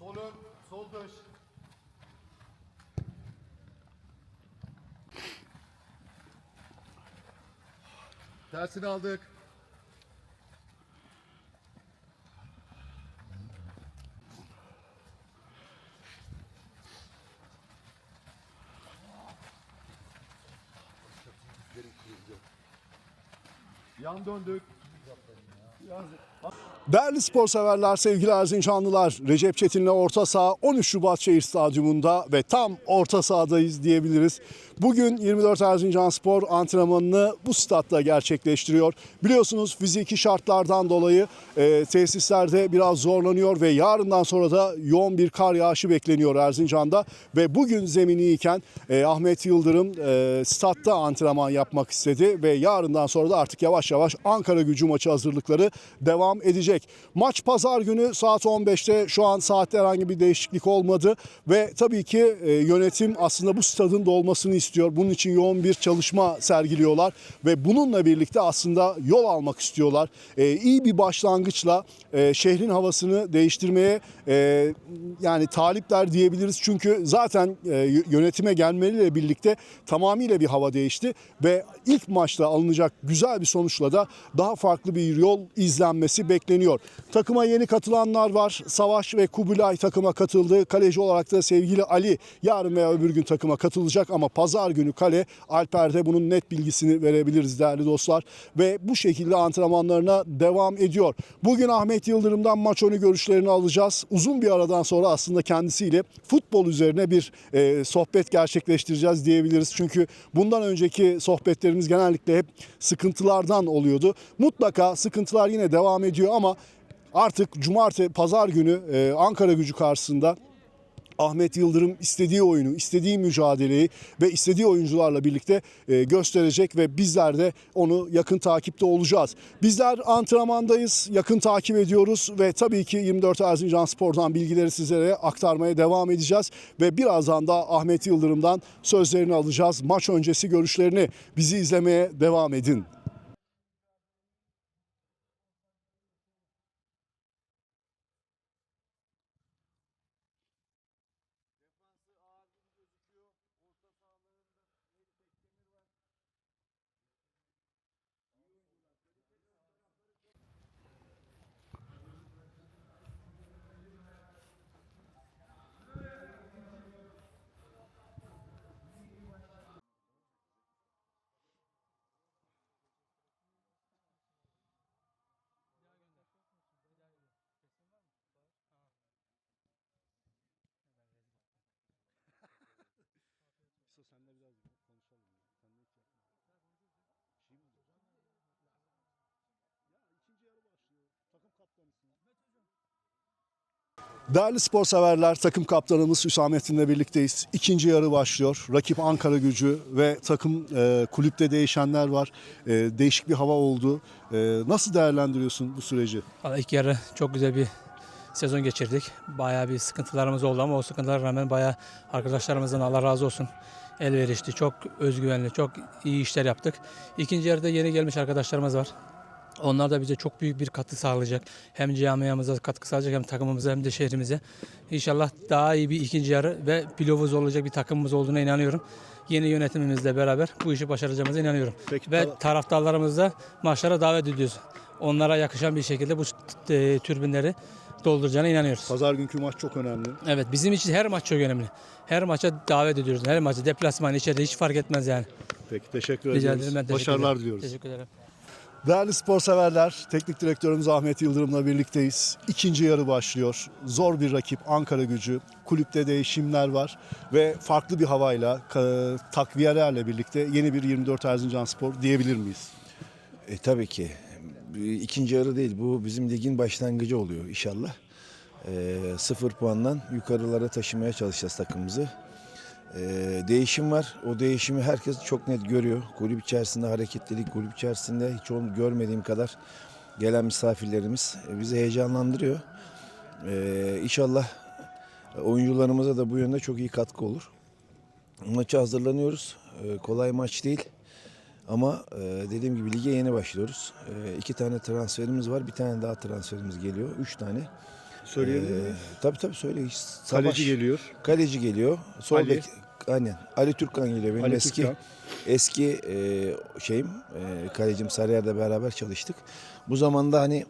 Sol ön, sol dış. Tersini aldık. Yan döndük. Değerli spor severler, sevgili Erzincanlılar, Recep Çetin'le orta saha 13 Şubat Şehir Stadyumunda ve tam orta sahadayız diyebiliriz. Bugün 24 Erzincan Spor antrenmanını bu statta gerçekleştiriyor. Biliyorsunuz fiziki şartlardan dolayı e, tesislerde biraz zorlanıyor ve yarından sonra da yoğun bir kar yağışı bekleniyor Erzincan'da. Ve bugün zemini iken e, Ahmet Yıldırım e, statta antrenman yapmak istedi ve yarından sonra da artık yavaş yavaş Ankara gücü maçı hazırlıkları devam edecek. Maç pazar günü saat 15'te şu an saatte herhangi bir değişiklik olmadı ve tabii ki e, yönetim aslında bu stadın dolmasını istiyor. Bunun için yoğun bir çalışma sergiliyorlar ve bununla birlikte aslında yol almak istiyorlar. E, iyi bir başlangıçla e, şehrin havasını değiştirmeye yani talipler diyebiliriz. Çünkü zaten yönetime gelmeleriyle birlikte tamamıyla bir hava değişti ve ilk maçta alınacak güzel bir sonuçla da daha farklı bir yol izlenmesi bekleniyor. Takıma yeni katılanlar var. Savaş ve Kubilay takıma katıldı. Kaleci olarak da sevgili Ali yarın veya öbür gün takıma katılacak ama pazar günü kale Alper'de bunun net bilgisini verebiliriz değerli dostlar. Ve bu şekilde antrenmanlarına devam ediyor. Bugün Ahmet Yıldırım'dan maç önü görüşlerini alacağız. Uzun bir aradan sonra aslında kendisiyle futbol üzerine bir e, sohbet gerçekleştireceğiz diyebiliriz. Çünkü bundan önceki sohbetlerimiz genellikle hep sıkıntılardan oluyordu. Mutlaka sıkıntılar yine devam ediyor ama artık cumartesi pazar günü e, Ankara gücü karşısında Ahmet Yıldırım istediği oyunu, istediği mücadeleyi ve istediği oyuncularla birlikte e, gösterecek ve bizler de onu yakın takipte olacağız. Bizler antrenmandayız, yakın takip ediyoruz ve tabii ki 24 Erzincan Spor'dan bilgileri sizlere aktarmaya devam edeceğiz ve birazdan da Ahmet Yıldırım'dan sözlerini alacağız. Maç öncesi görüşlerini bizi izlemeye devam edin. Değerli spor severler, takım kaptanımız Hüsamettin'le birlikteyiz. İkinci yarı başlıyor. Rakip Ankara gücü ve takım e, kulüpte değişenler var. E, değişik bir hava oldu. E, nasıl değerlendiriyorsun bu süreci? Valla ilk yarı çok güzel bir sezon geçirdik. Bayağı bir sıkıntılarımız oldu ama o sıkıntılara rağmen bayağı arkadaşlarımızdan Allah razı olsun elverişli, çok özgüvenli, çok iyi işler yaptık. İkinci yarıda yeni gelmiş arkadaşlarımız var. Onlar da bize çok büyük bir katkı sağlayacak. Hem camiamıza katkı sağlayacak hem takımımıza hem de şehrimize. İnşallah daha iyi bir ikinci yarı ve pilovuz olacak bir takımımız olduğuna inanıyorum. Yeni yönetimimizle beraber bu işi başaracağımıza inanıyorum. Peki, ve ta- taraftarlarımızı da maçlara davet ediyoruz. Onlara yakışan bir şekilde bu e, türbinleri dolduracağına inanıyoruz. Pazar günkü maç çok önemli. Evet bizim için her maç çok önemli. Her maça davet ediyoruz. Her maçı deplasman içeride hiç fark etmez yani. Peki teşekkür Rica ederim ben teşekkür Başarılar ederim. diliyoruz. Teşekkür ederim. Değerli spor severler, teknik direktörümüz Ahmet Yıldırım'la birlikteyiz. İkinci yarı başlıyor. Zor bir rakip Ankara gücü. Kulüpte değişimler var ve farklı bir havayla, takviyelerle birlikte yeni bir 24 Erzincan Spor diyebilir miyiz? E, tabii ki. İkinci yarı değil. Bu bizim ligin başlangıcı oluyor inşallah. E, sıfır puandan yukarılara taşımaya çalışacağız takımımızı. E, değişim var. O değişimi herkes çok net görüyor. Kulüp içerisinde hareketlilik, kulüp içerisinde hiç onu görmediğim kadar gelen misafirlerimiz e, bizi heyecanlandırıyor. E, inşallah oyuncularımıza da bu yönde çok iyi katkı olur. Maça hazırlanıyoruz. E, kolay maç değil. Ama e, dediğim gibi lige yeni başlıyoruz. E, iki tane transferimiz var. Bir tane daha transferimiz geliyor. Üç tane. Söyleyebilir Ee, miyiz? tabii tabii söyle. hiç Savaş. Kaleci geliyor. Kaleci geliyor. Sol Ali. bek aynen. Ali Türkkan geliyor benim Ali eski Türkkan. eski e, şeyim e, kalecim Sarıyer'de beraber çalıştık. Bu zamanda hani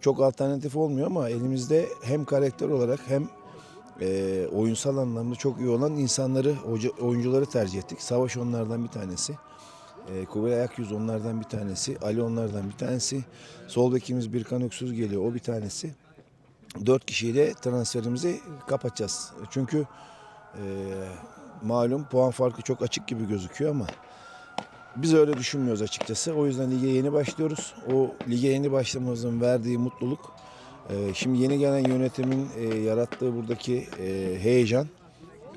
çok alternatif olmuyor ama elimizde hem karakter olarak hem e, oyunsal anlamda çok iyi olan insanları, hoca- oyuncuları tercih ettik. Savaş onlardan bir tanesi. E, Kubilay Akyüz onlardan bir tanesi. Ali onlardan bir tanesi. Sol bekimiz Birkan Öksüz geliyor. O bir tanesi. Dört kişiyle transferimizi kapatacağız. Çünkü e, malum puan farkı çok açık gibi gözüküyor ama biz öyle düşünmüyoruz açıkçası. O yüzden lige yeni başlıyoruz. O lige yeni başlamamızın verdiği mutluluk, e, şimdi yeni gelen yönetimin e, yarattığı buradaki e, heyecan,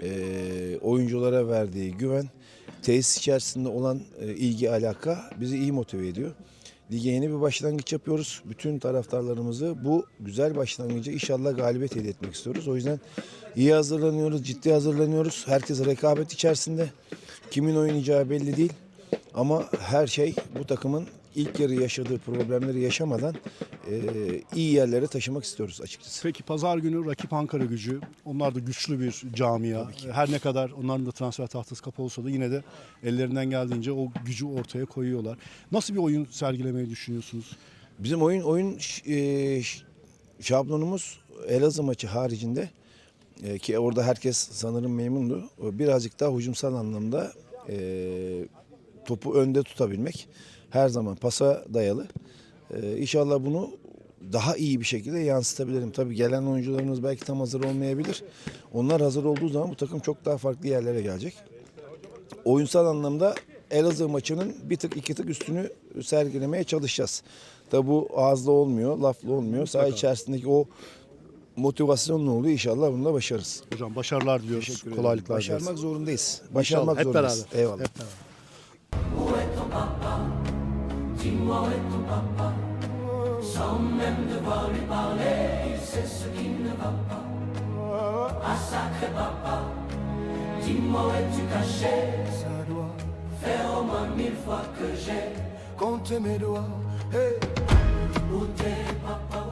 e, oyunculara verdiği güven, tesis içerisinde olan e, ilgi alaka bizi iyi motive ediyor. Lige yeni bir başlangıç yapıyoruz. Bütün taraftarlarımızı bu güzel başlangıcı inşallah galibiyet elde etmek istiyoruz. O yüzden iyi hazırlanıyoruz, ciddi hazırlanıyoruz. Herkes rekabet içerisinde. Kimin oynayacağı belli değil. Ama her şey bu takımın ilk yarı yaşadığı problemleri yaşamadan e, iyi yerlere taşımak istiyoruz açıkçası. Peki pazar günü rakip Ankara gücü. Onlar da güçlü bir camia. Her ne kadar onların da transfer tahtası kapalı olsa da yine de ellerinden geldiğince o gücü ortaya koyuyorlar. Nasıl bir oyun sergilemeyi düşünüyorsunuz? Bizim oyun oyun e, şablonumuz Elazığ maçı haricinde e, ki orada herkes sanırım memnundu. Birazcık daha hücumsal anlamda e, topu önde tutabilmek. Her zaman pasa dayalı. E, inşallah bunu daha iyi bir şekilde yansıtabilirim. Tabii gelen oyuncularımız belki tam hazır olmayabilir. Onlar hazır olduğu zaman bu takım çok daha farklı yerlere gelecek. Oyunsal anlamda Elazığ maçının bir tık iki tık üstünü sergilemeye çalışacağız. Tabi bu ağızla olmuyor, lafla olmuyor. Saha içerisindeki o motivasyonla oluyor. İnşallah bunu da başarırız. Hocam başarılar diliyoruz. Kolaylıklar Başarmak zorundayız. İnşallah, Başarmak hep zorundayız. beraber. Eyvallah. Hep beraber. Dis-moi où est ton papa. Sans même devoir lui parler Il sait ce qui ne va pas. Ah sacré papa. Dis-moi où es-tu caché. Ça doit faire au moins mille fois que j'ai Compté mes doigts. Hey. Où t'es papa?